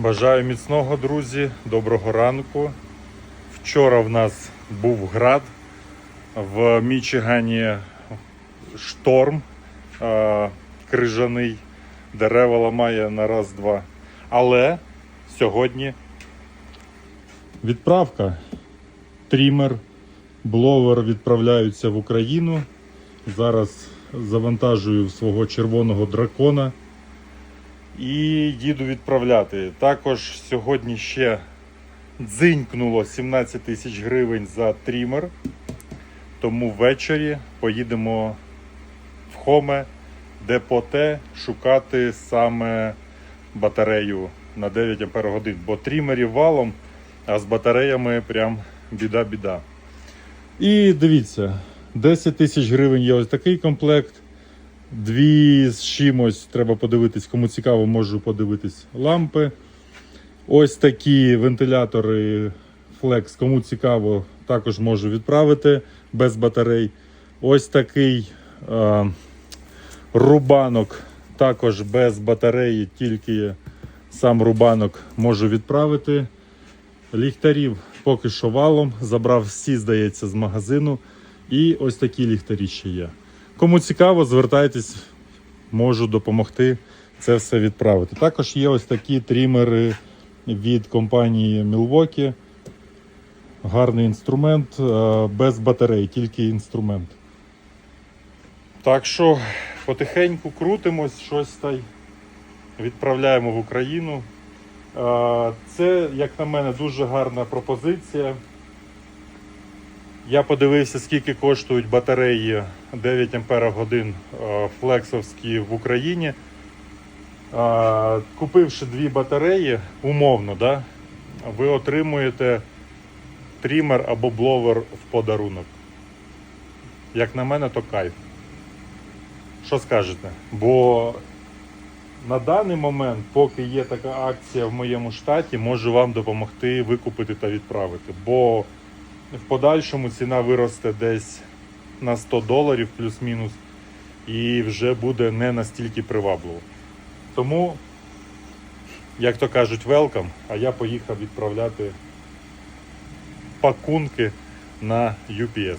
Бажаю міцного, друзі, доброго ранку. Вчора в нас був град в Мічигані шторм крижаний, дерева ламає на раз-два. Але сьогодні відправка. Трімер, бловер відправляються в Україну. Зараз завантажую свого червоного дракона і їду відправляти. Також сьогодні ще дзинькнуло 17 тисяч гривень за трімер. Тому ввечері поїдемо в Хоме депоте шукати саме батарею на 9 Ах, бо трімерів валом, а з батареями прям біда-біда. І дивіться, 10 тисяч гривень є ось такий комплект. Дві з чимось треба подивитись, кому цікаво, можу подивитись лампи. Ось такі вентилятори Flex, кому цікаво, також можу відправити без батарей. Ось такий е, рубанок, також без батареї, тільки сам рубанок можу відправити. Ліхтарів поки що валом. Забрав всі, здається, з магазину. І ось такі ліхтарі ще є. Кому цікаво, звертайтесь, можу допомогти це все відправити. Також є ось такі трімери від компанії Milwaukee. Гарний інструмент, е, без батарей, тільки інструмент. Так що потихеньку крутимось, щось та й відправляємо в Україну. Е, Це, як на мене, дуже гарна пропозиція. Я подивився, скільки коштують батареї 9 Ах флексовські в Україні. Е, Купивши дві батареї, умовно, да, ви отримуєте трімер або бловер в подарунок. Як на мене, то кайф. Що скажете? Бо на даний момент, поки є така акція в моєму штаті, можу вам допомогти викупити та відправити. Бо в подальшому ціна виросте десь на 100 доларів плюс-мінус, і вже буде не настільки привабливо. Тому, як то кажуть, welcome, а я поїхав відправляти пакунки на UPS.